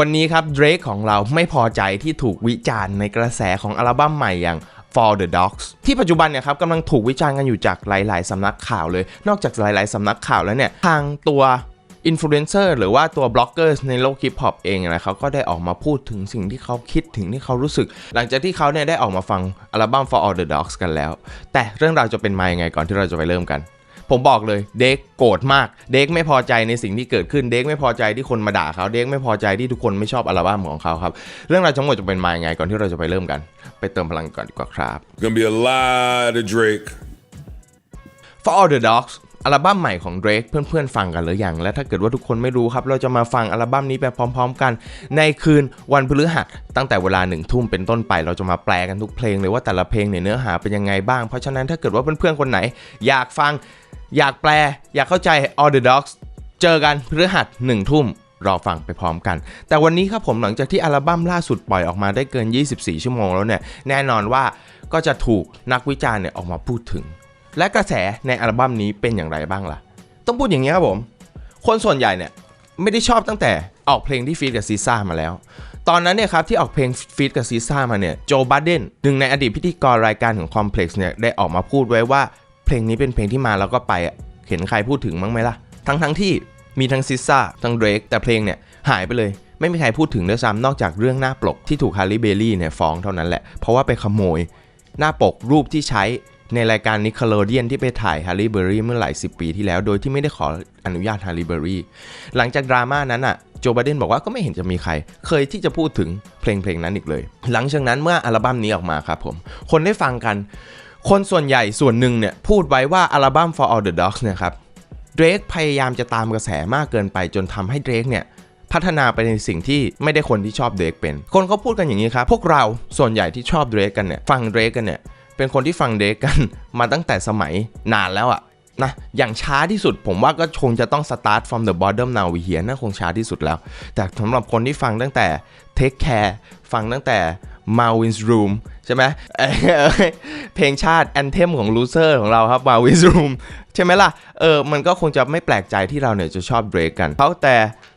วันนี้ครับเดรกของเราไม่พอใจที่ถูกวิจารณ์ในกระแสของอัลบั้มใหม่อย่าง For the Dogs ที่ปัจจุบันเนี่ยครับกำลังถูกวิจารณ์กันอยู่จากหลาย ๆ สำนักข่าวเลย นอกจากหลาย ๆ สำนักข่าวแล้วเนี่ย ทางตัวอินฟลูเอนเซอร์หรือว่าตัวบล็อกเกอร์ในโลกฮิปฮอปเองนะเขาก็ได้ออกมาพูดถึงสิ่งที่เขาคิดถึงที่เขารู้สึก หลังจากที่เขาเนี่ยได้ออกมาฟังอัลบั้ม For All the Dogs กันแล้ว แต่เรื่องราวจะเป็นมายังไงก่อนที่เราจะไปเริ่มกัน ผมบอกเลยเด็กโกรธมาก เด็กไม่พอใจในสิ่งที่เกิดขึ้นเด็กไม่พอใจที่คนมาด่าเขาเด็กไม่พอใจที่ทุกคนไม่ชอบอัลบั้มของเขาครับ เรื่องราวทั้งหมดจะเป็นมายังไงก่อนที่เราจะไปเริ่มกัน ไปเติมพลังก่อนดีกว่าครับ Gonna be a lot of Drake. For All the Dogs อัลบั้มใหม่ของ Drake เพื่อนๆฟังกันหรือยัง และถ้าเกิดว่าทุกคนไม่รู้ครับ เราจะมาฟังอัลบั้มนี้ไปพร้อม ๆ กัน ในคืนวันพฤหัสตั้งแต่เวลาหนึ่งทุ่มเป็นต้นไป เราจะมาแปลกันทุกเพลงเลยว่าแต่ละเพลงเนี่ยเนื้อหาเป็นยังไงบ้าง เพราะฉะนั้นถ้าเกิดว่าเพื่อนๆคนไหน อยากฟัง อยากแปลอยากเข้าใจ All the Dogs เจอกันพฤหัสหนึ่งทุ่มรอฟังไปพร้อมกัน แต่วันนี้ครับผมหลังจากที่อัลบั้มล่าสุดปล่อยออกมาได้เกิน 24 ชั่วโมงแล้วเนี่ย แน่นอนว่าก็จะถูกนักวิจารณ์เนี่ยออกมาพูดถึง และกระแสในอัลบั้มนี้เป็นอย่างไรบ้างล่ะ ต้องพูดอย่างนี้ครับผม คนส่วนใหญ่เนี่ยไม่ได้ชอบตั้งแต่ออกเพลงที่ฟีดกับซีซ่ามาแล้ว ตอนนั้นเนี่ยครับที่ออกเพลงฟีดกับซีซ่ามาเนี่ยโจบัดเดนหนึ่งในอดีตพิธีกรรายการของ Complex เนี่ยได้ออกมาพูดไว้ว่า เพลงนี้เป็นเพลงที่มาแล้วก็ไปอะเห็นใครพูดถึงมั้งไหมล่ะ ทั้งทั้งที่มีทั้งซิซ่าทั้งเดรกแต่เพลงเนี่ยหายไปเลย ไม่มีใครพูดถึงด้วยซ้ำนอกจากเรื่องหน้าปกที่ถูกฮาร์ลีเบลลี่เนี่ยฟ้องเท่านั้นแหละ เพราะว่าไปขโมย หน้าปกรูปที่ใช้ในรายการนิคโลเดียนที่ไปถ่ายฮาร์ลีเบอรี่เมื่อหลายสิบปีที่แล้ว โดยที่ไม่ได้ขออนุญาตฮาร์ลีเบอรี่หลังจากดราม่านั้นอะโจบเดนบอกว่าก็ไม่เห็นจะมีใคร เคยที่จะพูดถึงเพลงเพลงนั้นอีกเลย หลังจากนั้นเมื่ออัลบั้มนี้ออกมาครับผม คนได้ฟังกัน คนส่วนใหญ่ส่วนหนึ่งเนี่ยพูดไว้ว่าอัลบั้ม For All the Dogs เนี่ยครับเดรกพยายามจะตามกระแสมากเกินไปจนทำให้เดรกเนี่ยพัฒนาไปในสิ่งที่ไม่ได้คนที่ชอบเดรกเป็น คนเขาพูดกันอย่างนี้ครับ พวกเราส่วนใหญ่ที่ชอบเดรกกันเนี่ย ฟังเดรกกันเนี่ย เป็นคนที่ฟังเดรกกันมาตั้งแต่สมัยนานแล้วอะ นะอย่างช้าที่สุดผมว่าก็คงจะต้อง start from the bottom now we here น่าคงช้าที่สุดแล้ว แต่สำหรับคนที่ฟังตั้งแต่ take care ฟังตั้งแต่ Marvin's Room ใช่ไหมเพลงชาติ anthem ของ loser ของเราครับ Marvin's Room ใช่ไหมล่ะ เออ มันก็คงจะไม่แปลกใจที่เราเนี่ยจะชอบเดรกกันเขาแต่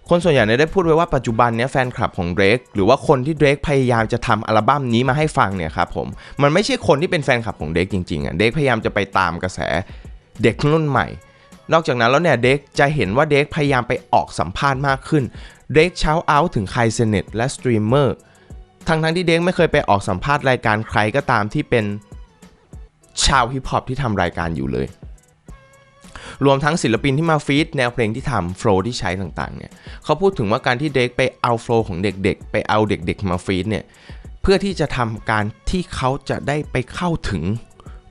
คนส่วนใหญ่เนี่ยได้พูดไว้ว่าปัจจุบันเนี้ยแฟนคลับของเดรกหรือว่าคนที่เดรกพยายามจะทำอัลบั้มนี้มาให้ฟังเนี่ยครับผม มันไม่ใช่คนที่เป็นแฟนคลับของเดรกจริงๆอะเดรกพยายามจะไปตามกระแส เด็กรุ่นใหม่ นอกจากนั้นแล้วเนี่ยเด็กจะเห็นว่าเด็กพยายามไปออกสัมภาษณ์มากขึ้น เด็กเช้าเอาถึงใครเซเนตและสตรีมเมอร์ทั้งทั้งๆที่เด็กไม่เคยไปออกสัมภาษณ์รายการใครก็ตามที่เป็นชาวฮิปฮอปที่ทำรายการอยู่เลย รวมทั้งศิลปินที่มาฟีดแนวเพลงที่ทำโฟล์ที่ใช้ต่างๆเนี่ยเขาพูดถึงว่าการที่เด็กไปเอาโฟล์ของเด็กๆ ไปเอาเด็กๆมาฟีดเนี่ยเพื่อที่จะทำการที่เขาจะได้ไปเข้าถึง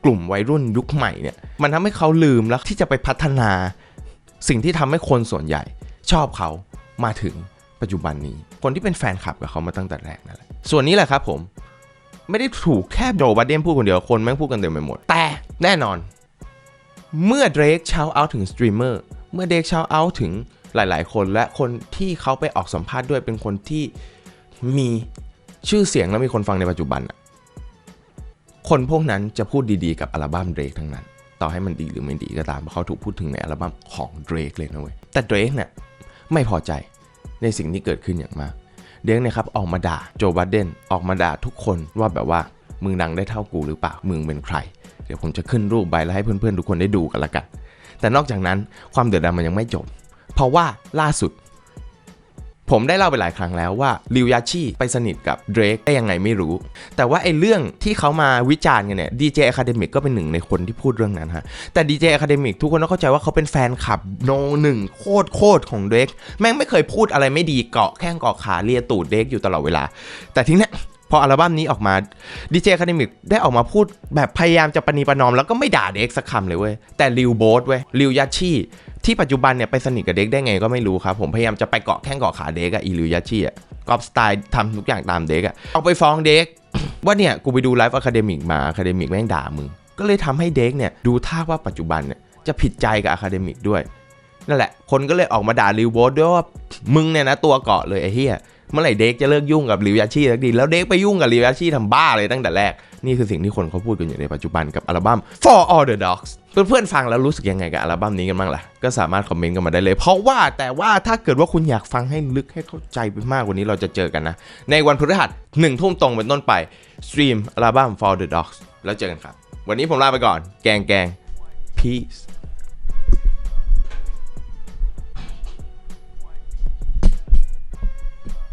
กลุ่มวัยรุ่นยุคใหม่เนี่ยมันทำให้เขาลืมแล้วที่จะไปพัฒนา สิ่งที่ทำให้คนส่วนใหญ่ ชอบเขามาถึงปัจจุบันนี้ คนที่เป็นแฟนคลับกับเขามาตั้งแต่แรกนั่นแหละส่วนนี้แหละครับผมไม่ได้ถูกแค่โจบัดเดนพูดคนเดียวคนแม่งพูดกันเต็มไปหมด แต่แน่นอน เมื่อเดรกเช้าเอาถึงสตรีมเมอร์เมื่อเดรกเช้าเอาถึงหลาย ๆ คนและคนที่เขาไปออกสัมภาษณ์ด้วยเป็นคนที่มีชื่อเสียงและมีคนฟังในปัจจุบันอะ คนพวกนั้นจะพูดดีๆกับอัลบั้มเดรกทั้งนั้น ต่อให้มันดีหรือไม่ดีก็ตามเพราะเขาถูกพูดถึงในอัลบั้มของเดรกเลยนะเว้ยแต่เดรกเนี่ยไม่พอใจในสิ่งที่เกิดขึ้นอย่างมากเดรกเนี่ยครับออกมาด่าโจบัดเดนออกมาด่าทุกคนว่าแบบว่ามึงดังได้เท่ากูหรือเปล่ามึงเป็นใคร เดี๋ยวผมจะขึ้นรูปใบแล้วให้เพื่อนๆทุกคนได้ดูกันละกัน แต่นอกจากนั้นความเดือดดาลมันยังไม่จบ เพราะว่าล่าสุด ผมได้เล่าไปหลายครั้งแล้วว่าลิวยาชิไปสนิทกับเดรกได้ยังไงไม่รู้ แต่ว่าไอ้เรื่องที่เขามาวิจารณ์กันเนี่ยดีเจอะคาเดมิกก็เป็นหนึ่งในคนที่พูดเรื่องนั้นฮะ แต่ดีเจอะคาเดมิกทุกคนต้องเข้าใจว่าเขาเป็นแฟนคลับโนหนึ่งโคตรโคตรของเดรกแม่งไม่เคยพูดอะไรไม่ดีเกาะแข้งเกาะขาเลียตูดเดรกอยู่ตลอดเวลา แต่ทีเนี้ย พออัลบั้มนี้ออกมาดีเจคาเดมิกได้ออกมาพูดแบบพยายามจะปณีประนอม แล้วก็ไม่ด่าเด็กสักคำเลยเว้ย แต่ลิวโบสเว้ยลิวยาชิที่ปัจจุบันเนี่ยไปสนิทกับเด็กได้ไงก็ไม่รู้ครับ ผมพยายามจะไปเกาะแข้งเกาะขาเด็กอะอีลิวยาชิอะกอบสไตล์ทำทุกอย่างตามเด็กอะเอาไปฟ้องเด็กว่าเนี่ยกูไปดูไลฟ์อะคาเดมิกมาอะคาเดมิกแม่งด่ามึงก็เลยทำให้เด็กเนี่ยดูท่าว่าปัจจุบันเนี่ยจะผิดใจกับอะคาเดมิกด้วยนั่นแหละคนก็เลยออกมาด่าลิวโบสด้วยว่ามึงเนี่ยนะตัวเกาะเลยไอ้เหี้ย เมื่อไหร่เด็กจะเลิกยุ่งกับริวยาชิสักทีแล้วเด็กไปยุ่งกับริวยาชิทำบ้าเลยตั้งแต่แรก นี่คือสิ่งที่คนเขาพูดกันอยู่ในปัจจุบันกับอัลบั้ม For All the Dogs เพื่อนๆฟังแล้วรู้สึกยังไงกับอัลบั้มนี้กันบ้างล่ะ ก็สามารถคอมเมนต์กันมาได้เลย เพราะว่าแต่ว่าถ้าเกิดว่าคุณอยากฟังให้ลึกให้เข้าใจไปมากกว่านี้เราจะเจอกันนะ ในวันพฤหัสหนึ่งทุ่มตรงเป็นต้นไปสตรีมอัลบั้ม For the Dogs แล้วเจอกันครับ วันนี้ผมลาไปก่อน แกงแกง peace